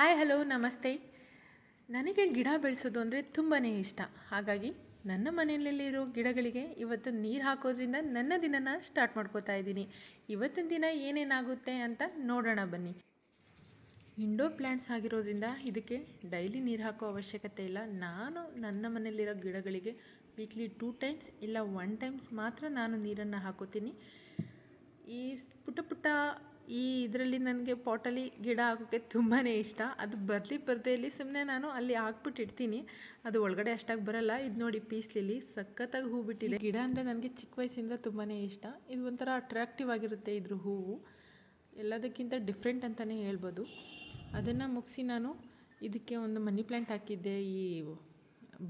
Hi, hello, ನಮಸ್ತೆ. ನನಗೆ ಗಿಡ ಬೆಳೆಸೋದು ಅಂದರೆ ತುಂಬಾ ಇಷ್ಟ. ಹಾಗಾಗಿ ನನ್ನ ಮನೆಯಲ್ಲಿರೋ ಗಿಡಗಳಿಗೆ ಇವತ್ತು ನೀರು ಹಾಕೋದ್ರಿಂದ ನನ್ನ ದಿನನ ಸ್ಟಾರ್ಟ್ ಮಾಡ್ಕೋತಾ ಇದ್ದೀನಿ. ಇವತ್ತಿನ ದಿನ ಏನೇನಾಗುತ್ತೆ ಅಂತ ನೋಡೋಣ ಬನ್ನಿ. ಇಂಡೋ ಪ್ಲ್ಯಾಂಟ್ಸ್ ಆಗಿರೋದ್ರಿಂದ ಇದಕ್ಕೆ ಡೈಲಿ ನೀರು ಹಾಕೋ ಅವಶ್ಯಕತೆ ಇಲ್ಲ. ನಾನು ನನ್ನ ಮನೆಯಲ್ಲಿರೋ ಗಿಡಗಳಿಗೆ ವೀಕ್ಲಿ ಟೂ ಟೈಮ್ಸ್ ಇಲ್ಲ ಒನ್ ಟೈಮ್ಸ್ ಮಾತ್ರ ನಾನು ನೀರನ್ನು ಹಾಕೋತೀನಿ. ಈ ಪುಟ್ಟ ಪುಟ್ಟ ಈ ಇದರಲ್ಲಿ ನನಗೆ ಪಾಟಲ್ಲಿ ಗಿಡ ಹಾಕೋಕ್ಕೆ ತುಂಬಾ ಇಷ್ಟ. ಅದು ಬರಲಿ ಬರ್ದೆಯಲ್ಲಿ ಸುಮ್ಮನೆ ನಾನು ಅಲ್ಲಿ ಹಾಕ್ಬಿಟ್ಟಿರ್ತೀನಿ ಅದು ಒಳಗಡೆ ಅಷ್ಟಾಗಿ ಬರಲ್ಲ. ಇದು ನೋಡಿ ಪೀಸ್ ಲಿಲಿ ಸಖತ್ತಾಗಿ ಹೂ ಬಿಟ್ಟಿದೆ. ಗಿಡ ಅಂದರೆ ನನಗೆ ಚಿಕ್ಕ ವಯಸ್ಸಿಂದ ತುಂಬಾ ಇಷ್ಟ. ಇದು ಒಂಥರ ಅಟ್ರಾಕ್ಟಿವ್ ಆಗಿರುತ್ತೆ ಇದ್ರ ಹೂವು. ಎಲ್ಲದಕ್ಕಿಂತ ಡಿಫ್ರೆಂಟ್ ಅಂತಲೇ ಹೇಳ್ಬೋದು. ಅದನ್ನು ಮುಗಿಸಿ ನಾನು ಇದಕ್ಕೆ ಒಂದು ಮನಿ ಪ್ಲ್ಯಾಂಟ್ ಹಾಕಿದ್ದೆ ಈ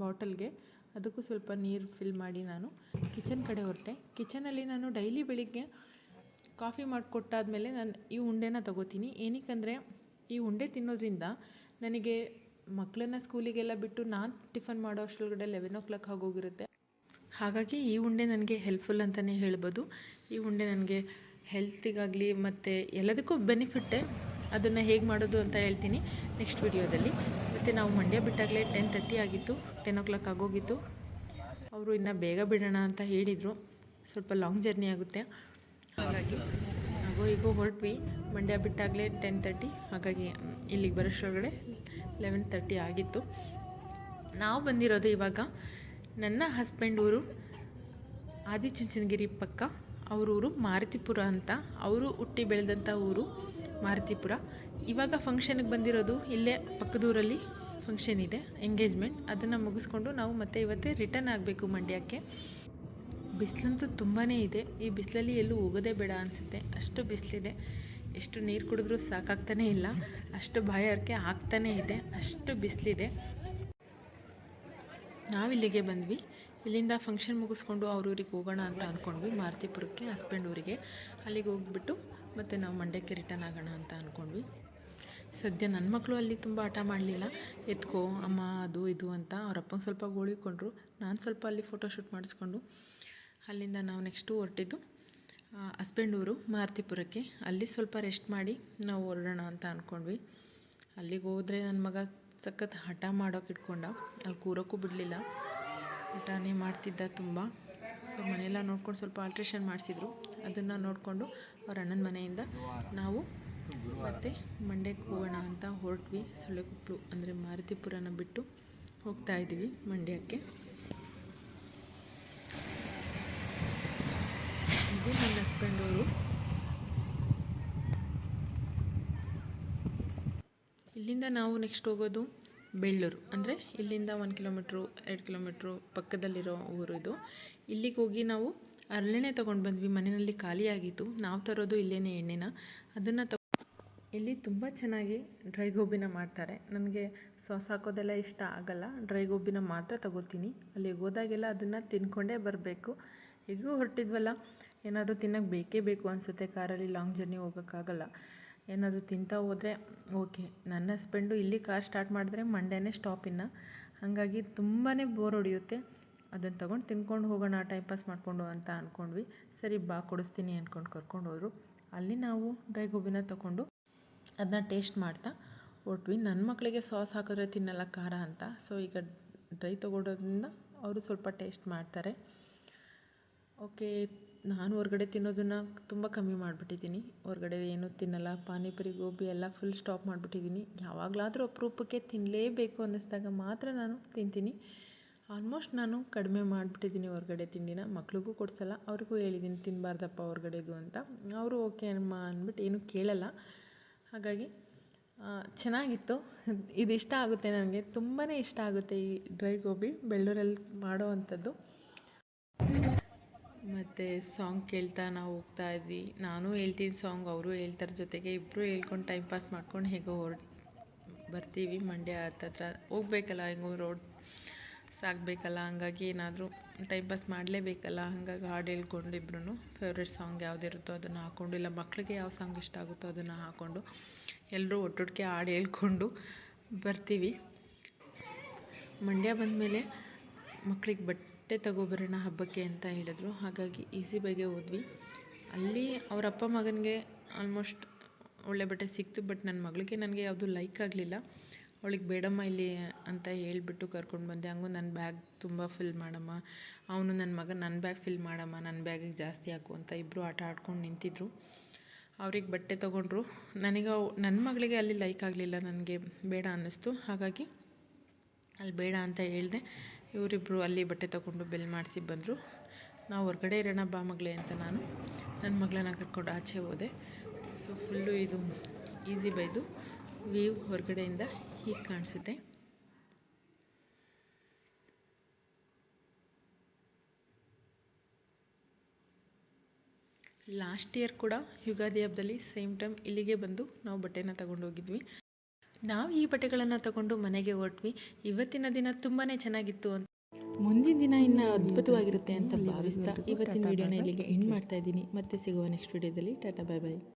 ಬಾಟಲ್ಗೆ. ಅದಕ್ಕೂ ಸ್ವಲ್ಪ ನೀರು ಫಿಲ್ ಮಾಡಿ ನಾನು. ಕಿಚನ್ ಕಡೆ ಹೊರಟೆ. ಕಿಚನಲ್ಲಿ ನಾನು ಡೈಲಿ ಬೆಳಿಗ್ಗೆ ಕಾಫಿ ಮಾಡಿಕೊಟ್ಟಾದ್ಮೇಲೆ ನಾನು ಈ ಉಂಡೆನ ತಗೋತೀನಿ. ಏನಕ್ಕಂದರೆ ಈ ಉಂಡೆ ತಿನ್ನೋದ್ರಿಂದ ನನಗೆ ಮಕ್ಕಳನ್ನ ಸ್ಕೂಲಿಗೆಲ್ಲ ಬಿಟ್ಟು ನಾನು ಟಿಫನ್ ಮಾಡೋ ಅಷ್ಟರೊಳಗಡೆ ಲೆವೆನ್ ಓ ಕ್ಲಾಕ್ ಆಗೋಗಿರುತ್ತೆ. ಹಾಗಾಗಿ ಈ ಉಂಡೆ ನನಗೆ ಹೆಲ್ಪ್ಫುಲ್ ಅಂತಲೇ ಹೇಳ್ಬೋದು. ಈ ಉಂಡೆ ನನಗೆ ಹೆಲ್ತಿಗಾಗಲಿ ಮತ್ತು ಎಲ್ಲದಕ್ಕೂ ಬೆನಿಫಿಟ್ಟೆ ಅದನ್ನು ಹೇಗೆ ಮಾಡೋದು ಅಂತ ಹೇಳ್ತೀನಿ ನೆಕ್ಸ್ಟ್ ವಿಡಿಯೋದಲ್ಲಿ ಮತ್ತು ನಾವು ಮಂಡ್ಯ ಬಿಟ್ಟಾಗಲೇ ಟೆನ್ ತರ್ಟಿ ಆಗಿತ್ತು ಟೆನ್ ಓ ಕ್ಲಾಕ್ ಆಗೋಗಿತ್ತು. ಅವರು ಇನ್ನು ಬೇಗ ಬಿಡೋಣ ಅಂತ ಹೇಳಿದರು. ಸ್ವಲ್ಪ ಲಾಂಗ್ ಜರ್ನಿ ಆಗುತ್ತೆ. ಹಾಗಾಗಿ ನಾವು ಈಗ ಹೊರಟ್ವಿ. ಮಂಡ್ಯ ಬಿಟ್ಟಾಗಲೇ ಟೆನ್ ತರ್ಟಿ ಹಾಗಾಗಿ ಇಲ್ಲಿಗೆ ಬರೋಷ್ಟರೊಳಗಡೆ ಲೆವೆನ್ ತರ್ಟಿ ಆಗಿತ್ತು. ನಾವು ಬಂದಿರೋದು ಇವಾಗ ನನ್ನ ಹಸ್ಬೆಂಡ್ ಊರು ಆದಿಚುಂಚನಗಿರಿ ಪಕ್ಕ. ಅವ್ರ ಊರು ಮಾರುತಿಪುರ ಅಂತ. ಅವರು ಹುಟ್ಟಿ ಬೆಳೆದಂಥ ಊರು ಮಾರುತಿಪುರ. ಇವಾಗ ಫಂಕ್ಷನ್ಗೆ ಬಂದಿರೋದು ಇಲ್ಲೇ ಪಕ್ಕದೂರಲ್ಲಿ ಫಂಕ್ಷನ್ ಇದೆ ಎಂಗೇಜ್ಮೆಂಟ್ ಅದನ್ನು ಮುಗಿಸ್ಕೊಂಡು ನಾವು ಮತ್ತೆ ಇವತ್ತೇ ರಿಟರ್ನ್ ಆಗಬೇಕು ಮಂಡ್ಯಕ್ಕೆ. ಬಿಸಿಲಂತೂ ತುಂಬಾ ಇದೆ. ಈ ಬಿಸಿಲಲ್ಲಿ ಎಲ್ಲೂ ಹೋಗೋದೇ ಬೇಡ ಅನಿಸುತ್ತೆ. ಅಷ್ಟು ಬಿಸಿಲಿದೆ. ಎಷ್ಟು ನೀರು ಕುಡಿದ್ರೂ ಸಾಕಾಗ್ತಾನೇ ಇಲ್ಲ. ಅಷ್ಟು ಬಾಯಾರಿಕೆ ಆಗ್ತಾನೇ ಇದೆ. ಅಷ್ಟು ಬಿಸಿಲಿದೆ. ನಾವಿಲ್ಲಿಗೆ ಬಂದ್ವಿ. ಇಲ್ಲಿಂದ ಫಂಕ್ಷನ್ ಮುಗಿಸ್ಕೊಂಡು ಊರಿಗೆ ಹೋಗೋಣ ಅಂತ ಅಂದ್ಕೊಂಡ್ವಿ ಮಾರುತಿಪುರಕ್ಕೆ ಹಸ್ಬೆಂಡ್ ಊರಿಗೆ. ಅಲ್ಲಿಗೆ ಹೋಗ್ಬಿಟ್ಟು ಮತ್ತು ನಾವು ಮಂಡ್ಯಕ್ಕೆ ರಿಟರ್ನ್ ಆಗೋಣ ಅಂತ ಅಂದ್ಕೊಂಡ್ವಿ ಸದ್ಯ ನನ್ನ ಮಕ್ಕಳು ಅಲ್ಲಿ ತುಂಬ ಆಟ ಮಾಡಲಿಲ್ಲ. ಎತ್ಕೋ, ಅಮ್ಮ ಅದು ಇದು ಅಂತ ಅವ್ರ ಸ್ವಲ್ಪ ಗೋಳಿಕೊಂಡ್ರು. ನಾನು ಸ್ವಲ್ಪ ಅಲ್ಲಿ ಫೋಟೋಶೂಟ್ ಮಾಡಿಸ್ಕೊಂಡು ಅಲ್ಲಿಂದ ನಾವು ನೆಕ್ಸ್ಟು ಹೊರಟಿದ್ದು ಹಸ್ಬೆಂಡ್ ಊರು ಮಾರುತಿಪುರಕ್ಕೆ. ಅಲ್ಲಿ ಸ್ವಲ್ಪ ರೆಸ್ಟ್ ಮಾಡಿ ನಾವು ಹೊರಡೋಣ ಅಂತ ಅಂದ್ಕೊಂಡ್ವಿ ಅಲ್ಲಿಗೆ ಹೋದರೆ ನನ್ನ ಮಗ ಸಖತ್ ಹಠ ಮಾಡೋಕೆ ಇಟ್ಕೊಂಡ. ಅಲ್ಲಿ ಕೂರೋಕ್ಕೂ ಬಿಡಲಿಲ್ಲ. ಹಠನೇ ಮಾಡ್ತಿದ್ದ ತುಂಬ. ಸೊ ಮನೆಯೆಲ್ಲ ನೋಡ್ಕೊಂಡು ಸ್ವಲ್ಪ ಆಲ್ಟ್ರೇಷನ್ ಮಾಡಿಸಿದ್ರು. ಅದನ್ನು ನೋಡಿಕೊಂಡು ಅವ್ರ ಅಣ್ಣನ ಮನೆಯಿಂದ ನಾವು ಮತ್ತೆ ಮಂಡ್ಯಕ್ಕೆ ಹೋಗೋಣ ಅಂತ ಹೊರಟ್ವಿ. ಸೊಳ್ಳೆಕೊಪ್ಪಳು ಅಂದರೆ ಮಾರುತಿಪುರನ ಬಿಟ್ಟು ಹೋಗ್ತಾ ಇದ್ದೀವಿ ಮಂಡ್ಯಕ್ಕೆ. ಇದು ನನ್ನ ಹಸ್ಬೆಂಡ್ ಅವರು ಇಲ್ಲಿಂದ ನಾವು ನೆಕ್ಸ್ಟ್ ಹೋಗೋದು ಬೆಳ್ಳೂರು. ಅಂದರೆ ಇಲ್ಲಿಂದ ಒಂದು ಕಿಲೋಮೀಟ್ರು ಎರಡು ಕಿಲೋಮೀಟ್ರು ಪಕ್ಕದಲ್ಲಿರೋ ಊರು ಇದು. ಇಲ್ಲಿಗೆ ಹೋಗಿ ನಾವು ಹರಳೆಣ್ಣೆ ತೊಗೊಂಡು ಬಂದ್ವಿ. ಮನೆಯಲ್ಲಿ ಖಾಲಿಯಾಗಿತ್ತು ನಾವು ತರೋದು ಇಲ್ಲೇನೇ ಎಣ್ಣೆನ. ಅದನ್ನು ತಗೊ ಇಲ್ಲಿ ತುಂಬ ಚೆನ್ನಾಗಿ ಡ್ರೈ ಗೋಬಿನ ಮಾಡ್ತಾರೆ. ನನಗೆ ಸಾಸ್ ಹಾಕೋದೆಲ್ಲ ಇಷ್ಟ ಆಗಲ್ಲ. ಡ್ರೈ ಗೋಬಿನ ಮಾತ್ರ ತಗೋತೀನಿ ಅಲ್ಲಿಗೆ ಹೋದಾಗೆಲ್ಲ ಅದನ್ನು ತಿನ್ಕೊಂಡೇ ಬರಬೇಕು. ಹೇಗೂ ಹೊರಟಿದ್ವಲ್ಲ. ಏನಾದರೂ ತಿನ್ನೋಕ್ಕೆ ಬೇಕೇ ಬೇಕು ಅನಿಸುತ್ತೆ ಕಾರಲ್ಲಿ ಲಾಂಗ್ ಜರ್ನಿ ಹೋಗೋಕ್ಕಾಗಲ್ಲ. ಏನಾದರೂ ತಿಂತಾ ಹೋದರೆ ಓಕೆ. ನನ್ನ ಹಸ್ಬೆಂಡು ಇಲ್ಲಿ ಕಾರ್ ಸ್ಟಾರ್ಟ್ ಮಾಡಿದ್ರೆ ಮಂಡೇನೇ ಸ್ಟಾಪ್ ಇನ್ನು. ಹಾಗಾಗಿ ತುಂಬಾ ಬೋರ್ ಹೊಡೆಯುತ್ತೆ. ಅದನ್ನು ತೊಗೊಂಡು ತಿನ್ಕೊಂಡು ಹೋಗೋಣ ಟೈಮ್ ಪಾಸ್ ಮಾಡಿಕೊಂಡು ಅಂತ ಅಂದ್ಕೊಂಡ್ವಿ ಸರಿ ಬಾ, ಕೊಡಿಸ್ತೀನಿ ಅಂದ್ಕೊಂಡು ಕರ್ಕೊಂಡು ಹೋದರು. ಅಲ್ಲಿ ನಾವು ಡ್ರೈ ಗೋಬಿನ ತೊಗೊಂಡು ಅದನ್ನ ಟೇಸ್ಟ್ ಮಾಡ್ತಾ ಹೊಟ್ವಿ. ನನ್ನ ಮಕ್ಕಳಿಗೆ ಸಾಸ್ ಹಾಕಿದ್ರೆ ತಿನ್ನಲ್ಲ ಖಾರ ಅಂತ. ಸೊ ಈಗ ಡ್ರೈ ತೊಗೊಳೋದ್ರಿಂದ ಅವರು ಸ್ವಲ್ಪ ಟೇಸ್ಟ್ ಮಾಡ್ತಾರೆ. ಓಕೆ. ನಾನು ಹೊರಗಡೆ ತಿನ್ನೋದನ್ನು ತುಂಬ ಕಮ್ಮಿ ಮಾಡಿಬಿಟ್ಟಿದ್ದೀನಿ. ಹೊರಗಡೆ ಏನು ತಿನ್ನಲ್ಲ, ಪಾನಿಪುರಿ, ಗೋಬಿ ಎಲ್ಲ ಫುಲ್ ಸ್ಟಾಪ್ ಮಾಡಿಬಿಟ್ಟಿದ್ದೀನಿ. ಯಾವಾಗಲಾದರೂ ಅಪರೂಪಕ್ಕೆ ತಿನ್ನಲೇಬೇಕು ಅನ್ನಿಸ್ದಾಗ ಮಾತ್ರ ನಾನು ತಿಂತೀನಿ. ಆಲ್ಮೋಸ್ಟ್ ನಾನು ಕಡಿಮೆ ಮಾಡಿಬಿಟ್ಟಿದ್ದೀನಿ ಹೊರಗಡೆ ತಿಂಡಿನ. ಮಕ್ಳಿಗೂ ಕೊಡ್ಸಲ್ಲ, ಅವ್ರಿಗೂ ಹೇಳಿದ್ದೀನಿ ತಿನ್ನಬಾರ್ದಪ್ಪ ಹೊರಗಡೆದು ಅಂತ. ಅವರು ಓಕೆ ಅಮ್ಮ ಅಂದ್ಬಿಟ್ಟು ಏನೂ ಕೇಳಲ್ಲ. ಹಾಗಾಗಿ ಚೆನ್ನಾಗಿತ್ತು. ಇದು ಇಷ್ಟ ಆಗುತ್ತೆ ನನಗೆ. ತುಂಬಾ ಇಷ್ಟ ಆಗುತ್ತೆ ಈ ಡ್ರೈ ಗೋಬಿ. ಬೆಳ್ಳೂರಲ್ಲಿ ಮಾಡೋ ಅಂಥದ್ದು. ಮತ್ತು ಸಾಂಗ್ ಕೇಳ್ತಾ ನಾವು ಹೋಗ್ತಾ ಇದ್ವಿ. ನಾನು ಹೇಳ್ತೀನಿ ಸಾಂಗ್ ಅವರು ಹೇಳ್ತಾರೆ ಜೊತೆಗೆ ಇಬ್ಬರು ಹೇಳ್ಕೊಂಡು ಟೈಮ್ ಪಾಸ್ ಮಾಡ್ಕೊಂಡು ಹೇಗೋ ಹೊರ, ಬರ್ತೀವಿ ಮಂಡ್ಯ ಹತ್ತತ್ರ. ಹೋಗ್ಬೇಕಲ್ಲ ಹೆಂಗೋ ರೋಡ್ ಸಾಗಬೇಕಲ್ಲ, ಹಂಗಾಗಿ ಏನಾದರೂ ಟೈಮ್ ಪಾಸ್ ಮಾಡಲೇಬೇಕಲ್ಲ, ಹಾಗಾಗಿ ಹಾಡು ಹೇಳ್ಕೊಂಡು ಇಬ್ಬರೂ ಫೇವ್ರೆಟ್ ಸಾಂಗ್ ಯಾವುದಿರುತ್ತೋ ಅದನ್ನು ಹಾಕ್ಕೊಂಡು ಇಲ್ಲ ಮಕ್ಕಳಿಗೆ ಯಾವ ಸಾಂಗ್ ಇಷ್ಟ ಆಗುತ್ತೋ ಅದನ್ನು ಹಾಕ್ಕೊಂಡು ಎಲ್ಲರೂ ಒಟ್ಟೊಟ್ಟಿಗೆ ಹಾಡು ಹೇಳ್ಕೊಂಡು ಬರ್ತೀವಿ. ಮಂಡ್ಯ ಬಂದಮೇಲೆ ಮಕ್ಕಳಿಗೆ ಬಟ್ಟೆ ತಗೊಬರೋಣ ಹಬ್ಬಕ್ಕೆ ಅಂತ ಹೇಳಿದ್ರು. ಹಾಗಾಗಿ ಈಸಿ ಬೈಗೆ ಹೋದ್ವಿ. ಅಲ್ಲಿ ಅವ್ರ ಅಪ್ಪ ಮಗನಿಗೆ ಆಲ್ಮೋಸ್ಟ್ ಒಳ್ಳೆ ಬಟ್ಟೆ ಸಿಕ್ತು ಬಟ್ ನನ್ನ ಮಗಳಿಗೆ ನನಗೆ ಯಾವುದು ಲೈಕ್ ಆಗಲಿಲ್ಲ. ಅವಳಿಗೆ ಬೇಡಮ್ಮ ಇಲ್ಲಿ ಅಂತ ಹೇಳಿಬಿಟ್ಟು ಕರ್ಕೊಂಡು ಬಂದೆ. ಹಂಗೂ ನನ್ನ ಬ್ಯಾಗ್ ತುಂಬ ಫಿಲ್ ಮಾಡಮ್ಮ. ಅವನು ನನ್ನ ಮಗ ನನ್ನ ಬ್ಯಾಗ್ ಫಿಲ್ ಮಾಡಮ್ಮ. ನನ್ನ ಬ್ಯಾಗಿಗೆ ಜಾಸ್ತಿ ಹಾಕು ಅಂತ ಇಬ್ಬರು ಆಟ ಆಡ್ಕೊಂಡು ನಿಂತಿದ್ರು. ಅವ್ರಿಗೆ ಬಟ್ಟೆ ತೊಗೊಂಡ್ರು. ನನಗೆ ನನ್ನ ಮಗಳಿಗೆ ಅಲ್ಲಿ ಲೈಕ್ ಆಗಲಿಲ್ಲ. ನನಗೆ ಬೇಡ ಅನ್ನಿಸ್ತು. ಹಾಗಾಗಿ ಅಲ್ಲಿ ಬೇಡ ಅಂತ ಹೇಳಿದೆ. ಇವರಿಬ್ಬರು ಅಲ್ಲಿ ಬಟ್ಟೆ ತಗೊಂಡು ಬೆಲ್ ಮಾಡಿಸಿ ಬಂದರು. ನಾವು ಹೊರಗಡೆ ಇರೋಣ ಬಾ ಮಗಳೇ ಅಂತ ನಾನು. ನನ್ನ ಮಗಳನ್ನ ಕರ್ಕೊಂಡು ಆಚೆ ಹೋದೆ. ಸೊ ಫುಲ್ಲು ಇದು ಈಸಿ ಬೈದು ವೀವ್ ಹೊರಗಡೆಯಿಂದ ಹೀಗೆ ಕಾಣಿಸುತ್ತೆ. ಲಾಸ್ಟ್ ಇಯರ್ ಕೂಡ ಯುಗಾದಿ ಹಬ್ಬದಲ್ಲಿ ಸೇಮ್ ಟೈಮ್ ಇಲ್ಲಿಗೆ ಬಂದು ನಾವು ಬಟ್ಟೆನ ತಗೊಂಡು ಹೋಗಿದ್ವಿ ನಾವು ಈ ಬಟ್ಟೆಗಳನ್ನು ತಗೊಂಡು ಮನೆಗೆ ಹೊರಟ್ವಿ ಇವತ್ತಿನ ದಿನ ತುಂಬಾ ಚೆನ್ನಾಗಿತ್ತು ಅಂತ. ಮುಂದಿನ ದಿನ ಇನ್ನು ಅದ್ಭುತವಾಗಿರುತ್ತೆ ಅಂತ ಭಾವಿಸ್ತಾ ಇವತ್ತಿನ ವಿಡಿಯೋನ ಇಲ್ಲಿಗೆ ಎಂಡ್ ಮಾಡ್ತಾ ಇದ್ದೀನಿ. ಮತ್ತೆ ಸಿಗುವ ನೆಕ್ಸ್ಟ್ ವಿಡಿಯೋದಲ್ಲಿ ಟಾಟಾ ಬಾಯ್ ಬಾಯ್